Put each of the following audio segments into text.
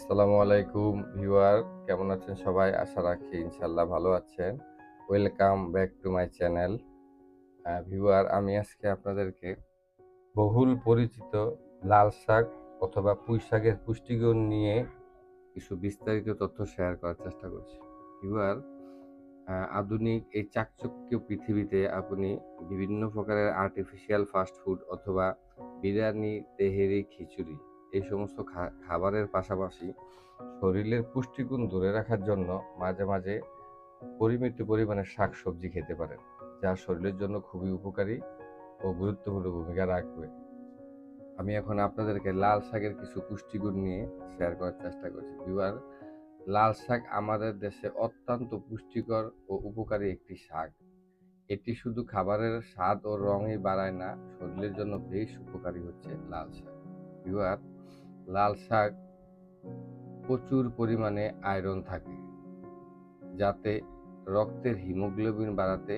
আসসালামু আলাইকুম ভিউয়ার, কেমন আছেন সবাই? আশা রাখি ইনশাল্লাহ ভালো আছেন। Welcome back to my channel viewer, আমি আজকে আপনাদেরকে বহুল পরিচিত লাল শাক অথবা পুঁই শাকের পুষ্টিগুণ নিয়ে কিছু বিস্তারিত তথ্য শেয়ার করার চেষ্টা করছি। ভিউয়ার আধুনিক এই চাকচক্য পৃথিবীতে আপনি বিভিন্ন প্রকারের আর্টিফিশিয়াল ফাস্ট ফুড অথবা বিরিয়ানি, তেহেরি, খিচুড়ি এই সমস্ত খাবারের পাশাপাশি শরীরের পুষ্টিগুণ ধরে রাখার জন্য মাঝে মাঝে পরিমিত পরিমাণে শাক সবজি খেতে পারেন, যা শরীরের জন্য খুবই উপকারী ও গুরুত্বপূর্ণ ভূমিকা রাখবে। আমি এখন আপনাদেরকে লাল শাকের কিছু পুষ্টিগুণ নিয়ে শেয়ার করার চেষ্টা করছি। বিবার লাল শাক আমাদের দেশে অত্যন্ত পুষ্টিকর ও উপকারী একটি শাক। এটি শুধু খাবারের স্বাদ ও রঙই বাড়ায় না, শরীরের জন্য বেশ উপকারী হচ্ছে লাল শাক। বিবার লাল শাক প্রচুর পরিমাণে আয়রন থাকে, যাতে রক্তের হিমোগ্লোবিন বাড়াতে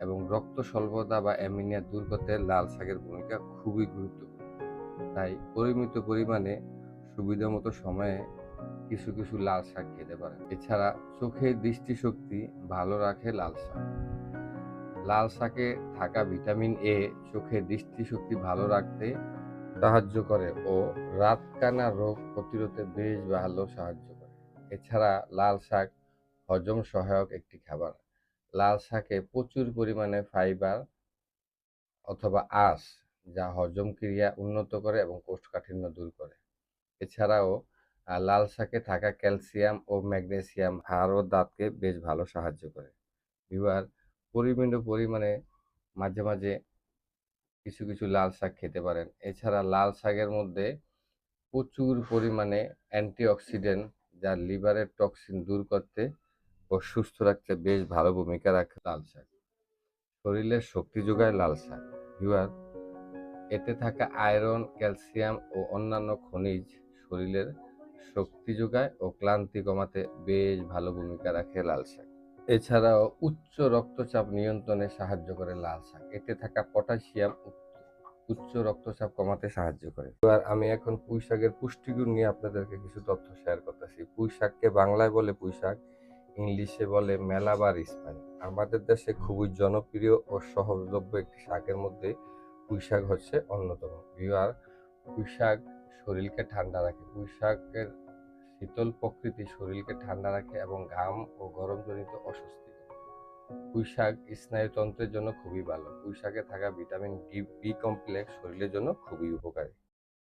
এবং রক্ত স্বল্পতা বা অ্যামিনিয়া দূর করতে লাল শাকের ভূমিকা খুবই গুরুত্বপূর্ণ। তাই পরিমিত পরিমাণে সুবিধা মতো সময়ে কিছু কিছু লাল শাক খেতে পারেন। এছাড়া চোখের দৃষ্টিশক্তি ভালো রাখে লাল শাক। লাল শাকে থাকা ভিটামিন এ চোখের দৃষ্টিশক্তি ভালো রাখতে সাহায্য করে ও রাতকানা রোগ প্রতিরোধে বেশ ভালো সাহায্য করে। এছাড়া লাল শাক হজম সহায়ক একটি খাবার। লাল শাকে প্রচুর পরিমাণে ফাইবার অথবা আঁশ যা হজম ক্রিয়া উন্নত করে এবং কোষ্ঠকাঠিন্য দূর করে। এছাড়াও লাল শাকে থাকা ক্যালসিয়াম ও ম্যাগনেসিয়াম হাড় ও দাঁতকে বেশ ভালো সাহায্য করে। বিবার পরিমিত পরিমাণে মাঝে মাঝে কিছু কিছু লাল শাক খেতে পারেন। এছাড়া লাল শাকের মধ্যে প্রচুর পরিমাণে অ্যান্টিঅক্সিডেন্ট যা লিভারের টক্সিন দূর করতে ও সুস্থ রাখতে বেশ ভালো ভূমিকা রাখে লাল শাক। শরীরের শক্তি যোগায় লাল শাক। ভিউয়ার এতে থাকা আয়রন, ক্যালসিয়াম ও অন্যান্য খনিজ শরীরের শক্তি যোগায় ও ক্লান্তি কমাতে বেশ ভালো ভূমিকা রাখে লাল শাক। এছাড়াও উচ্চ রক্তচাপ নিয়ন্ত্রণে সাহায্য করে লাল শাক। এতে থাকা পটাশিয়াম উচ্চ রক্তচাপ কমাতে সাহায্য করে। এবার আমি এখন পুঁই শাকের পুষ্টিগুণ নিয়ে আপনাদেরকে কিছু তথ্য শেয়ার করতেছি। পুঁই শাককে বাংলায় বলে পুঁই শাক, ইংলিশে বলে মেলাবার স্পাইন আমাদের দেশে খুবই জনপ্রিয় ও সহজলভ্য একটি শাকের মধ্যে পুঁই শাক হচ্ছে অন্যতম। বিহার পুঁই শাক শরীরকে ঠান্ডা রাখে। পুঁই শাকের শীতল প্রকৃতি শরীরকে ঠান্ডা রাখে এবং ঘাম ও গরমজনিত অস্বস্তি কমায়। পুঁই শাক স্নায়ুতন্ত্রের জন্য খুবই ভালো পুঁই শাকে থাকা ভিটামিন ডি বি কমপ্লেক্স শরীরের জন্য খুবই উপকারী